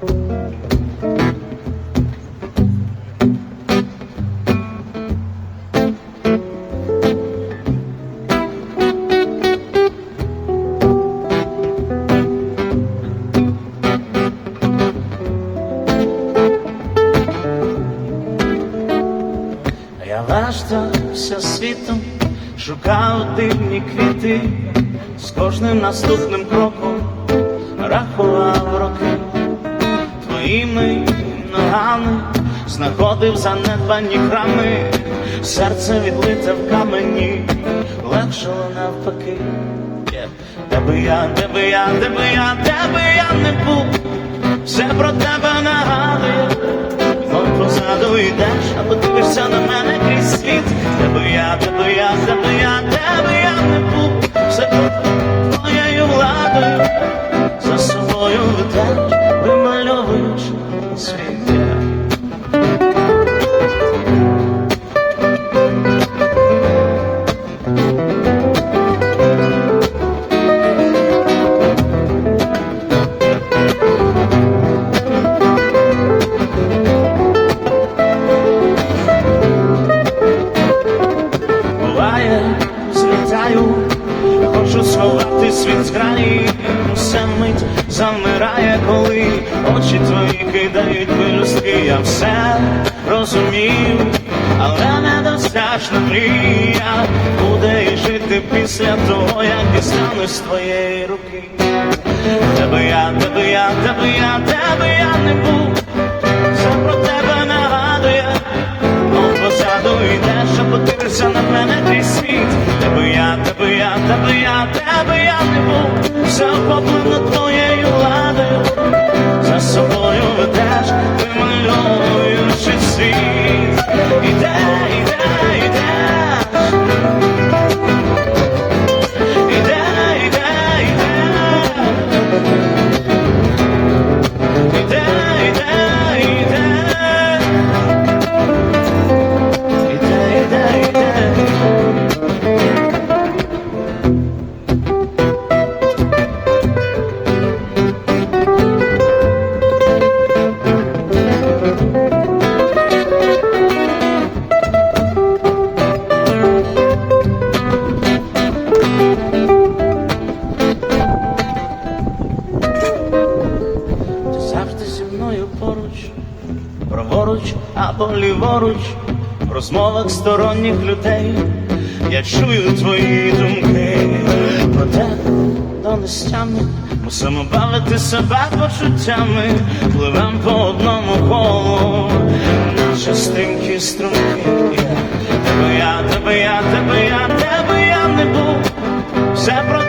Я вештався світом, шукав дивні квіти, з кожним наступним кроком рахував роки, твоїми ногами знаходив занедбані храми, серце відлите в камені, легшало навпаки. Yeah. Де би я, де би я, де би я, де би я не був, все про тебе нагадує. Позаду йдеш, або дивишся на мене крізь світ. Де би я, де би я, де би я, де би я не був, все під твоєю замирає, коли очі твої кидають пелюстки, я все розумів, але недосяжна мрія буде і жити після того, як дістанусь з твоєї руки. Тебе я, тебе я, мене крізь світ. Тебе я, тебе я, тебе я, тебе я не був, все охоплено твоєю владою, за собою або ліворуч, в розмовах сторонніх людей. Я чую твої думки, проте до нестями мусимо бавити себе почуттями, пливем по одному колу, наші стрімкі струмки. Тебе я, тебе я, тебе я, тебе я не був, все про